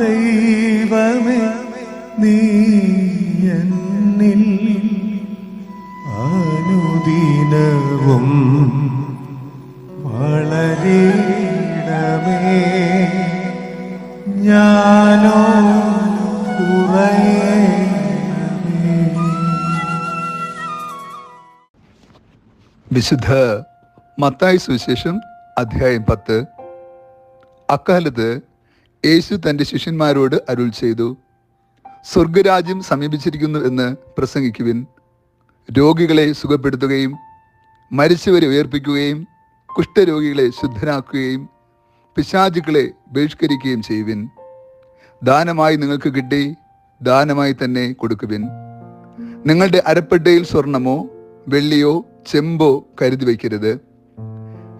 ദൈവമേ നീ എന്നിൽ അനുദിനവും വളരിടമേ ഞാനോ വിശുദ്ധ മത്തായി സുവിശേഷം അധ്യായം പത്ത്. അക്കാലത്ത് യേശു തന്റെ ശിഷ്യന്മാരോട് അരുൾ ചെയ്തു. സ്വർഗരാജ്യം സമീപിച്ചിരിക്കുന്നു എന്ന് പ്രസംഗിക്കുവിൻ. രോഗികളെ സുഖപ്പെടുത്തുകയും മരിച്ചവരെ ഉയർപ്പിക്കുകയും കുഷ്ഠരോഗികളെ ശുദ്ധരാക്കുകയും പിശാചുക്കളെ ബഹിഷ്കരിക്കുകയും ചെയ്യുവിൻ. ദാനമായി നിങ്ങൾക്ക് കിട്ടി ദാനമായി തന്നെ കൊടുക്കുവിൻ. നിങ്ങളുടെ അരപ്പട്ടയിൽ സ്വർണമോ വെള്ളിയോ ചെമ്പോ കരുതി വയ്ക്കരുത്.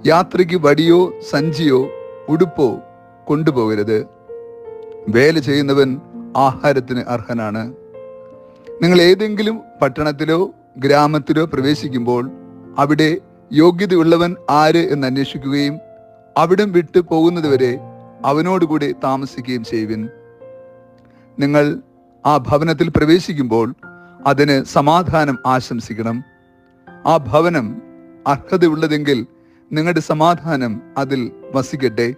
യാത്രയ്ക്ക് വടിയോ സഞ്ചിയോ ഉടുപ്പോ കൊണ്ടുപോകരുത്. വേല ചെയ്യുന്നവൻ ആഹാരത്തിന് അർഹനാണ്. നിങ്ങൾ ഏതെങ്കിലും പട്ടണത്തിലോ ഗ്രാമത്തിലോ പ്രവേശിക്കുമ്പോൾ അവിടെ യോഗ്യതയുള്ളവൻ ആര് എന്ന് അന്വേഷിക്കുകയും അവിടം വിട്ടു പോകുന്നതുവരെ അവനോടുകൂടി താമസിക്കുകയും ചെയ്യുവിൻ. നിങ്ങൾ ആ ഭവനത്തിൽ പ്രവേശിക്കുമ്പോൾ അതിന് സമാധാനം ആശംസിക്കണം. ആ ഭവനം അർഹതയുള്ളതെങ്കിൽ നിങ്ങളുടെ സമാധാനം അതിൽ വസിക്കട്ടെ.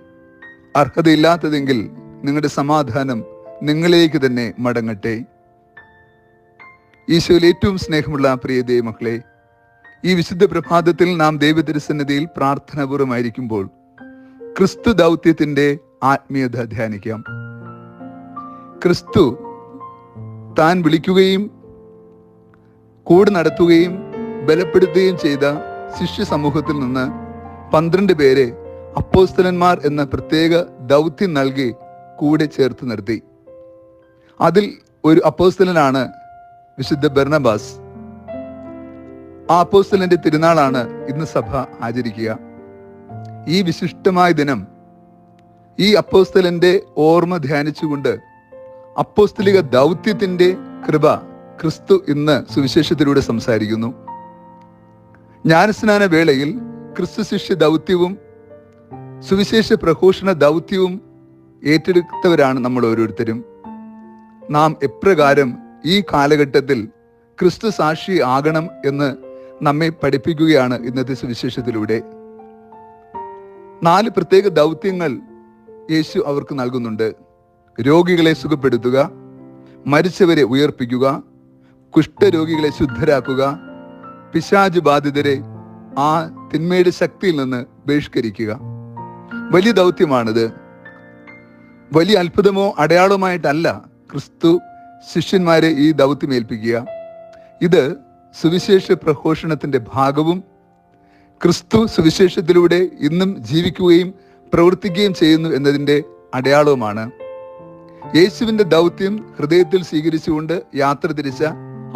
അർഹതയില്ലാത്തതെങ്കിൽ നിങ്ങളുടെ സമാധാനം നിങ്ങളിലേക്ക് തന്നെ മടങ്ങട്ടെ. ഈശോയിൽ ഏറ്റവും സ്നേഹമുള്ള പ്രിയ ദൈവമക്കളെ ഈ വിശുദ്ധ പ്രഭാതത്തിൽ നാം ദൈവതിരുസന്നിധിയിൽ പ്രാർത്ഥനാപൂർവമായിരിക്കുമ്പോൾ ക്രിസ്തു ദൗത്യത്തിന്റെ ആത്മീയത ധ്യാനിക്കാം. ക്രിസ്തു താൻ വിളിക്കുകയും കൂടെ നടത്തുകയും ബലപ്പെടുത്തുകയും ചെയ്ത ശിഷ്യ സമൂഹത്തിൽ നിന്ന് പന്ത്രണ്ട് പേരെ അപ്പോസ്തലന്മാർ എന്ന പ്രത്യേക ദൗത്യം നൽകി കൂടെ ചേർത്ത് നിർത്തി. അതിൽ ഒരു അപ്പോസ്തലനാണ് വിശുദ്ധ ബെർണബാസ്. ആ അപ്പോസ്തലന്റെ തിരുനാളാണ് ഇന്ന് സഭ ആചരിക്കുക. ഈ വിശിഷ്ടമായ ദിനം ഈ അപ്പോസ്തലന്റെ ഓർമ്മ ധ്യാനിച്ചുകൊണ്ട് അപ്പോസ്തലിക ദൗത്യത്തിന്റെ കൃപ ക്രിസ്തു ഇന്ന് സുവിശേഷത്തിലൂടെ സംസാരിക്കുന്നു. ജ്ഞാനസ്നാന വേളയിൽ ക്രിസ്തു ശിഷ്യ ദൗത്യവും സുവിശേഷ പ്രഘോഷണ ദൗത്യവും ഏറ്റെടുത്തവരാണ് നമ്മൾ ഓരോരുത്തരും. നാം എപ്രകാരം ഈ കാലഘട്ടത്തിൽ ക്രിസ്തു സാക്ഷി ആകണം എന്ന് നമ്മെ പഠിപ്പിക്കുകയാണ് ഇന്നത്തെ സുവിശേഷത്തിലൂടെ. നാല് പ്രത്യേക ദൗത്യങ്ങൾ യേശു അവർക്ക് നൽകുന്നുണ്ട്. രോഗികളെ സുഖപ്പെടുത്തുക മരിച്ചവരെ ഉയർപ്പിക്കുക കുഷ്ഠരോഗികളെ ശുദ്ധരാക്കുക പിശാജ് ബാധിതരെ ആ തിന്മയുടെ ശക്തിയിൽ നിന്ന് ബഹിഷ്കരിക്കുക. വലിയ ദൗത്യമാണിത്. വലിയ അത്ഭുതമോ അടയാളമായിട്ടല്ല ക്രിസ്തു ശിഷ്യന്മാരെ ഈ ദൗത്യം ഏൽപ്പിക്കുക ഇത് സുവിശേഷ പ്രഘോഷണത്തിന്റെ ഭാഗവും ക്രിസ്തു സുവിശേഷത്തിലൂടെ ഇന്നും ജീവിക്കുകയും പ്രവർത്തിക്കുകയും ചെയ്യുന്നു എന്നതിന്റെ അടയാളവുമാണ്. യേശുവിന്റെ ദൗത്യം ഹൃദയത്തിൽ സ്വീകരിച്ചുകൊണ്ട് യാത്ര തിരിച്ച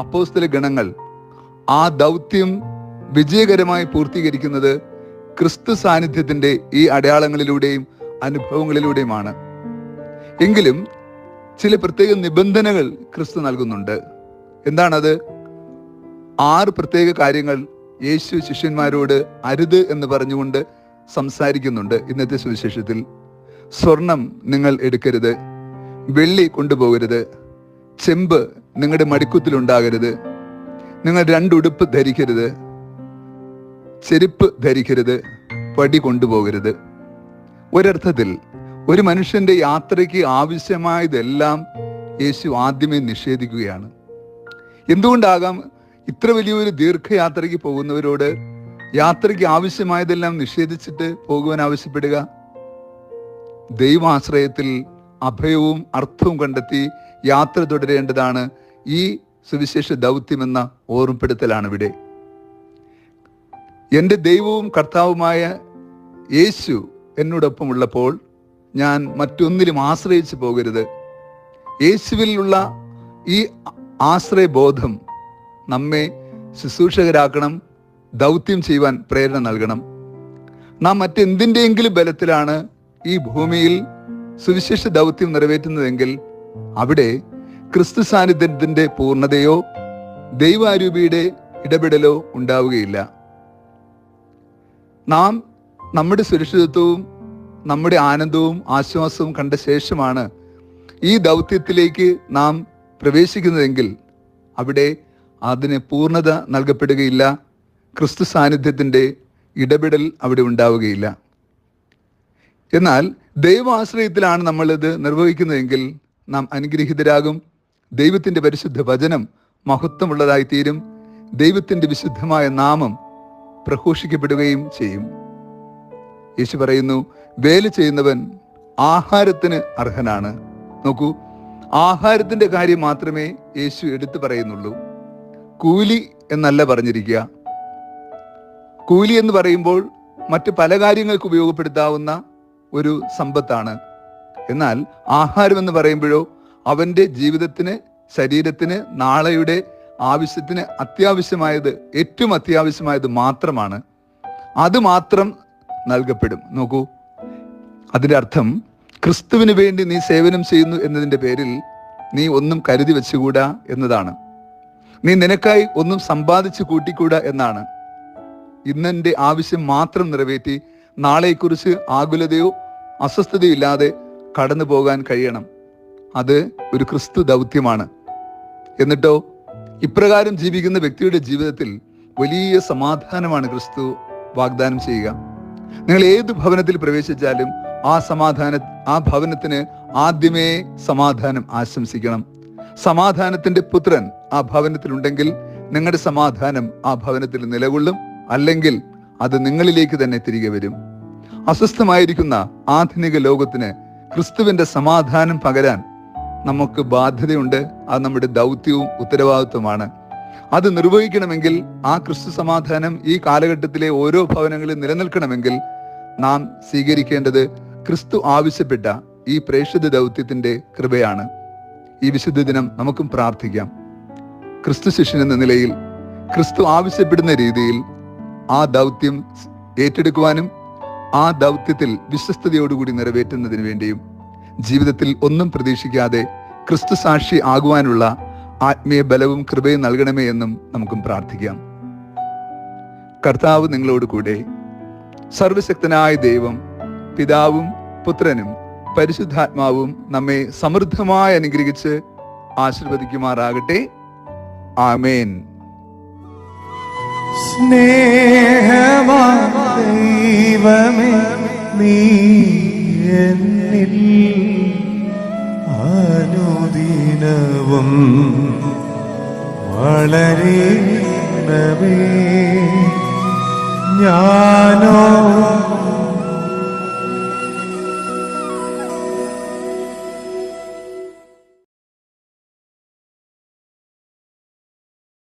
അപ്പോസ്തല ഗണങ്ങൾ ആ ദൗത്യം വിജയകരമായി പൂർത്തീകരിക്കുന്നത് ക്രിസ്തു സാന്നിധ്യത്തിന്റെ ഈ അടയാളങ്ങളിലൂടെയും അനുഭവങ്ങളിലൂടെയുമാണ്. എങ്കിലും ചില പ്രത്യേക നിബന്ധനകൾ ക്രിസ്തു നൽകുന്നുണ്ട്. എന്താണത്? ആറ് പ്രത്യേക കാര്യങ്ങൾ യേശു ശിഷ്യന്മാരോട് അരുത് എന്ന് പറഞ്ഞുകൊണ്ട് സംസാരിക്കുന്നുണ്ട് ഇന്നത്തെ സുവിശേഷത്തിൽ. സ്വർണം നിങ്ങൾ എടുക്കരുത് വെള്ളി കൊണ്ടുപോകരുത് ചെമ്പ് നിങ്ങളുടെ മടിക്കുത്തിലുണ്ടാകരുത് നിങ്ങൾ രണ്ടുടുപ്പ് ധരിക്കരുത് ചെരുപ്പ് ധരിക്കരുത് പടി കൊണ്ടുപോകരുത്. ഒരർത്ഥത്തിൽ ഒരു മനുഷ്യന്റെ യാത്രയ്ക്ക് ആവശ്യമായതെല്ലാം യേശു ആദ്യമേ നിഷേധിക്കുകയാണ്. എന്തുകൊണ്ടാകാം ഇത്ര വലിയൊരു ദീർഘയാത്രയ്ക്ക് പോകുന്നവരോട് യാത്രയ്ക്ക് ആവശ്യമായതെല്ലാം നിഷേധിച്ചിട്ട് പോകുവാൻ ആവശ്യപ്പെടുക? ദൈവാശ്രയത്തിൽ അഭയവും അർത്ഥവും കണ്ടെത്തി യാത്ര തുടരേണ്ടതാണ് ഈ സുവിശേഷ ദൗത്യമെന്ന ഓർമ്മപ്പെടുത്തലാണ് ഇവിടെ എന്റെ ദൈവവും കർത്താവുമായ യേശു എന്നോടൊപ്പം ഉള്ളപ്പോൾ ഞാൻ മറ്റൊന്നിലും ആശ്രയിച്ചു പോകരുത്. യേശുവിലുള്ള ഈ ആശ്രയബോധം നമ്മെ ശുശ്രൂഷകരാക്കണം ദൗത്യം ചെയ്യുവാൻ പ്രേരണ നൽകണം. നാം മറ്റെന്തിന്റെയെങ്കിലും ബലത്തിലാണ് ഈ ഭൂമിയിൽ സുവിശേഷ ദൗത്യം നിറവേറ്റുന്നതെങ്കിൽ അവിടെ ക്രിസ്തു സാന്നിധ്യത്തിന്റെ പൂർണതയോ ദൈവാരൂപിയുടെ ഇടപെടലോ ഉണ്ടാവുകയില്ല. നാം നമ്മുടെ സുരക്ഷിതത്വവും നമ്മുടെ ആനന്ദവും ആശ്വാസവും കണ്ട ശേഷമാണ് ഈ ദൗത്യത്തിലേക്ക് നാം പ്രവേശിക്കുന്നതെങ്കിൽ അവിടെ അതിന് പൂർണത നൽകപ്പെടുകയില്ല. ക്രിസ്തു സാന്നിധ്യത്തിന്റെ ഇടപെടൽ അവിടെ ഉണ്ടാവുകയില്ല. എന്നാൽ ദൈവാശ്രയത്തിലാണ് നമ്മളിത് നിർവഹിക്കുന്നതെങ്കിൽ നാം അനുഗ്രഹീതരാകും. ദൈവത്തിന്റെ പരിശുദ്ധ വചനം മഹത്വമുള്ളതായിത്തീരും. ദൈവത്തിന്റെ വിശുദ്ധമായ നാമം പ്രഘോഷിക്കപ്പെടുകയും ചെയ്യും. യേശു പറയുന്നു വേല ചെയ്യുന്നവൻ ആഹാരത്തിന് അർഹനാണ്. നോക്കൂ ആഹാരത്തിന്റെ കാര്യം മാത്രമേ യേശു എടുത്തു പറയുന്നുള്ളൂ. കൂലി എന്നല്ല പറഞ്ഞിരിക്കുക. കൂലി എന്ന് പറയുമ്പോൾ മറ്റ് പല കാര്യങ്ങൾക്ക് ഉപയോഗപ്പെടുത്താവുന്ന ഒരു സമ്പത്താണ്. എന്നാൽ ആഹാരം എന്ന് പറയുമ്പോഴോ അവന്റെ ജീവിതത്തിന് ശരീരത്തിന് നാളെയുടെ ആവശ്യത്തിന് അത്യാവശ്യമായത് ഏറ്റവും അത്യാവശ്യമായത് മാത്രമാണ്. അത് മാത്രം നൽകപ്പെടും. നോക്കൂ. അതിന്റെ അർത്ഥം ക്രിസ്തുവിന് വേണ്ടി നീ സേവനം ചെയ്യുന്നു എന്നതിന്റെ പേരിൽ നീ ഒന്നും കരുതി വെച്ചുകൂടാ എന്നതാണ്. നീ നിനക്കായി ഒന്നും സമ്പാദിച്ചു കൂട്ടിക്കൂടാ എന്നാണ്. ഇന്നെന്റെ ആവശ്യം മാത്രം നിറവേറ്റി നാളെക്കുറിച്ച് ആകുലതയോ അസ്വസ്ഥതയോ ഇല്ലാതെ കടന്നു പോകാൻ കഴിയണം. അത് ഒരു ക്രിസ്തു ദൗത്യമാണ്. എന്നിട്ടോ ഇപ്രകാരം ജീവിക്കുന്ന വ്യക്തിയുടെ ജീവിതത്തിൽ വലിയ സമാധാനമാണ് ക്രിസ്തു വാഗ്ദാനം ചെയ്യുക. നിങ്ങൾ ഏത് ഭവനത്തിൽ പ്രവേശിച്ചാലും ആ സമാധാന ആ ഭവനത്തിന് ആദ്യമേ സമാധാനം ആശംസിക്കണം. സമാധാനത്തിന്റെ പുത്രൻ ആ ഭവനത്തിലുണ്ടെങ്കിൽ നിങ്ങളുടെ സമാധാനം ആ ഭവനത്തിൽ നിലകൊള്ളും അല്ലെങ്കിൽ അത് നിങ്ങളിലേക്ക് തന്നെ തിരികെ വരും. അസ്വസ്ഥമായിരിക്കുന്ന ആധുനിക ലോകത്തിന് ക്രിസ്തുവിന്റെ സമാധാനം പകരാൻ നമുക്ക് ബാധ്യതയുണ്ട് അത് നമ്മുടെ ദൗത്യവും ഉത്തരവാദിത്വമാണ് അത് നിർവഹിക്കണമെങ്കിൽ ആ ക്രിസ്തു സമാധാനം ഈ കാലഘട്ടത്തിലെ ഓരോ ഭവനങ്ങളിൽ നിലനിൽക്കണമെങ്കിൽ നാം സ്വീകരിക്കേണ്ടത് ക്രിസ്തു ആവശ്യപ്പെട്ട ഈ പ്രേക്ഷിത ദൗത്യത്തിന്റെ കൃപയാണ്. ഈ വിശുദ്ധ ദിനം നമുക്കും പ്രാർത്ഥിക്കാം. ക്രിസ്തു ശിഷ്യൻ എന്ന നിലയിൽ ക്രിസ്തു ആവശ്യപ്പെടുന്ന രീതിയിൽ ആ ദൗത്യം ഏറ്റെടുക്കുവാനും ആ ദൗത്യത്തിൽ വിശ്വസ്തയോടുകൂടി നിറവേറ്റുന്നതിന് വേണ്ടിയും ജീവിതത്തിൽ ഒന്നും പ്രതീക്ഷിക്കാതെ ക്രിസ്തു സാക്ഷി ആകുവാനുള്ള ആത്മീയ ബലവും കൃപയും നൽകണമേ എന്നും നമുക്കും പ്രാർത്ഥിക്കാം. കർത്താവ് നിങ്ങളോട് കൂടെ സർവശക്തനായ ദൈവം പിതാവും പുത്രനും പരിശുദ്ധാത്മാവും നമ്മെ സമൃദ്ധമായി അനുഗ്രഹിച്ച് ആശീർവദിക്കുമാറാകട്ടെ. ആമേൻ. സ്നേഹമാ ദൈവമേ നീ എന്നിൽ അനുദിനവും വളരണമേ. ഞാനോ